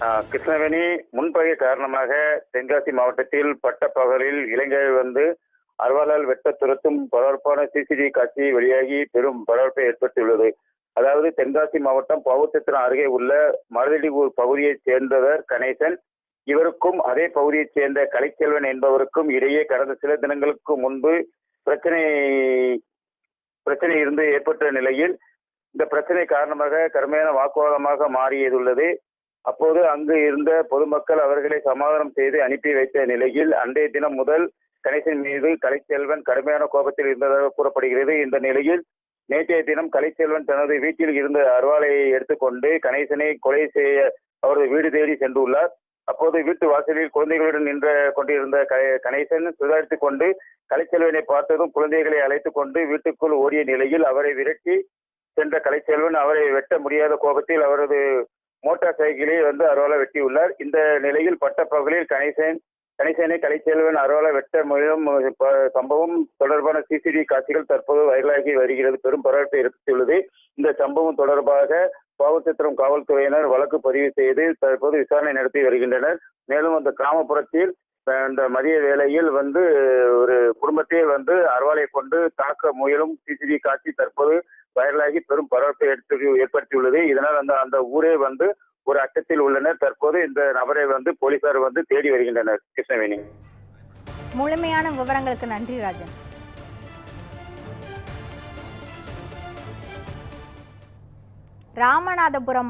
கிருஷ்ணவேணி முன்பகை காரணமாக தென்காசி மாவட்டத்தில் பட்டப்பகலில் இளைஞர்கள் வந்து அருவாளால் வெட்ட துரத்தும் பரபரப்பான சிசிடிவி காட்சி வெளியாகி பெரும் பரபரப்பை ஏற்படுத்தியுள்ளது. அதாவது தென்காசி மாவட்டம் பவுத்திரம் அருகே உள்ள மருதடிவூர் பகுதியைச் சேர்ந்தவர் கணேசன். இவருக்கும் அதே பகுதியைச் சேர்ந்த கலைச்செல்வன் என்பவருக்கும் இடையே கடந்த சில தினங்களுக்கு முன்பு பிரச்சனை பிரச்சனை இருந்து ஏற்பட்ட நிலையில் இந்த பிரச்சனை காரணமாக கடுமையான வாக்குவாதமாக மாறியதுள்ளது. அப்போது அங்கு இருந்த பொதுமக்கள் அவர்களை சமாதானம் செய்து அனுப்பி வைத்த நிலையில் அன்றைய தினம் முதல் கணேசன் மீது கலைச்செல்வன் கடுமையான கோபத்தில் இருந்ததாக கூறப்படுகிறது. இந்த நிலையில் நேற்றைய தினம் கலைச்செல்வன் தனது வீட்டில் இருந்த அருவாளையை எடுத்துக்கொண்டு கணேசனை கொலை செய்ய அவரது வீடு தேடி சென்றுள்ளார். அப்போது வீட்டு வாசலில் குழந்தைகளுடன் நின்ற கொண்டிருந்த கணேசன் சுதாரித்துக் கொண்டு கலைச்செல்வனை பார்த்ததும் குழந்தைகளை அழைத்துக் கொண்டு வீட்டுக்குள் ஓடிய நிலையில் அவரை விரட்டி சென்ற கலைச்செல்வன் அவரை வெட்ட முடியாத கோபத்தில் அவரது மோட்டார் சைக்கிளை வந்து அருவாளை வெட்டியுள்ளார். இந்த நிலையில் பட்டப்பகலில் கணேசன் கணேசனை கலைச்செல்வன் அருவாளை வெட்ட முயலும் சம்பவம் தொடர்பான சிசிடிவி காட்சிகள் தற்போது வைரலாகி வருகிறது. பெரும் பரபரப்பை ஏற்படுத்தியுள்ளது. இந்த சம்பவம் தொடர்பாக பாவச்சித்திரம் காவல்துறையினர் வழக்கு பதிவு செய்து தற்போது விசாரணை நடத்தி வருகின்றனர். மேலும் அந்த கிராமப்புறத்தில் இந்த மதிய வேளையில் வந்து ஒரு குடும்பத்தை வந்து அருவாளை கொண்டு தாக்க முயலும் சிசிடிவி காட்சி தற்போது வைரலாகி பெரும் பரபரப்பை எடுத்து ஏற்படுத்தியுள்ளது. இதனால் அந்த அந்த ஊரே வந்து ஒரு அச்சத்தில் உள்ளனர். தற்போது இந்த நபரை வந்து போலீசார் வந்து தேடி வருகின்றனர். கிருஷ்ணவேணி. முழுமையான விவரங்களுக்கு நன்றி ராஜன். ராமநாதபுரம்